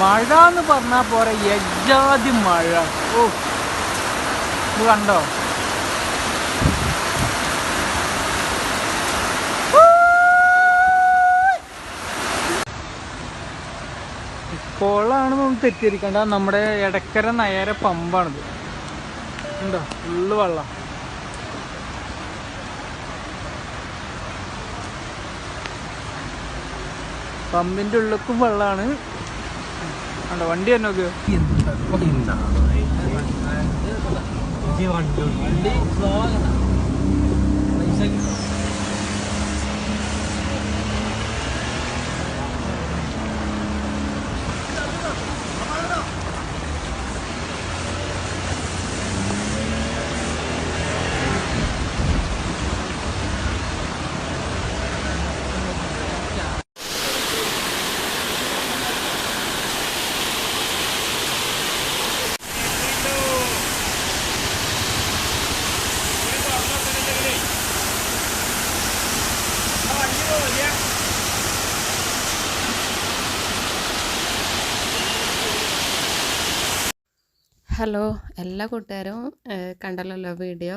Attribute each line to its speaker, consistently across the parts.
Speaker 1: മഴ എന്ന് പറഞ്ഞാൽ പോരെ യജാതി മഴ. ഓ ഇത് കണ്ടോ? ഇപ്പോഴാണ് നമ്മൾ തെറ്റിയിരിക്കേണ്ട നമ്മുടെ ഇടക്കര നയര പമ്പാണിത്. ഉണ്ടോ ഫുള്ള് വെള്ളം. പമ്പിന്റെ ഉള്ളിലേക്കും വെള്ളമാണ് കണ്ടോ? വണ്ടി തന്നെ
Speaker 2: ഹലോ എല്ലാ കൂട്ടുകാരും കണ്ടല്ലോ വീഡിയോ.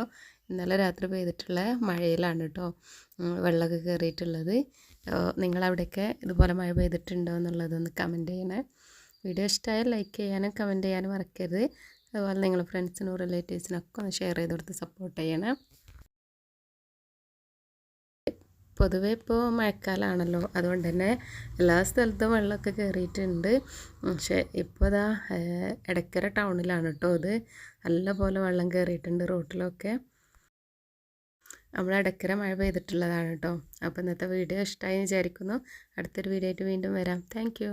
Speaker 2: ഇന്നലെ രാത്രി പെയ്തിട്ടുള്ള മഴയിലാണ് കേട്ടോ വെള്ളമൊക്കെ കയറിയിട്ടുള്ളത്. നിങ്ങളവിടെയൊക്കെ ഇതുപോലെ മഴ പെയ്തിട്ടുണ്ടോ എന്നുള്ളതൊന്ന് കമന്റ് ചെയ്യണേ. വീഡിയോ ഇഷ്ടമായാൽ ലൈക്ക് ചെയ്യാനും കമന്റ് ചെയ്യാനും മറക്കരുത്. അതുപോലെ നിങ്ങളുടെ ഫ്രണ്ട്സിനും റിലേറ്റീവ്സിനൊക്കെ ഒന്ന് ഷെയർ ചെയ്ത് കൊടുത്ത് സപ്പോർട്ട് ചെയ്യണേ. പൊതുവെ ഇപ്പോൾ മഴക്കാലമാണല്ലോ അതുകൊണ്ട് തന്നെ എല്ലാ സ്ഥലത്തും വെള്ളമൊക്കെ കയറിയിട്ടുണ്ട് പക്ഷേ ഇപ്പോൾ ഇതാ ഇടയ്ക്കര ടൗണിലാണ് കേട്ടോ ഇത്. നല്ലപോലെ വെള്ളം കയറിയിട്ടുണ്ട് റോട്ടിലൊക്കെ. നമ്മൾ ഇടയ്ക്കര മഴ പെയ്തിട്ടുള്ളതാണ് കേട്ടോ. അപ്പോൾ ഇന്നത്തെ വീഡിയോ ഇഷ്ടമായി വിചാരിക്കുന്നു. അടുത്തൊരു വീഡിയോ ആയിട്ട് വീണ്ടും വരാം. താങ്ക്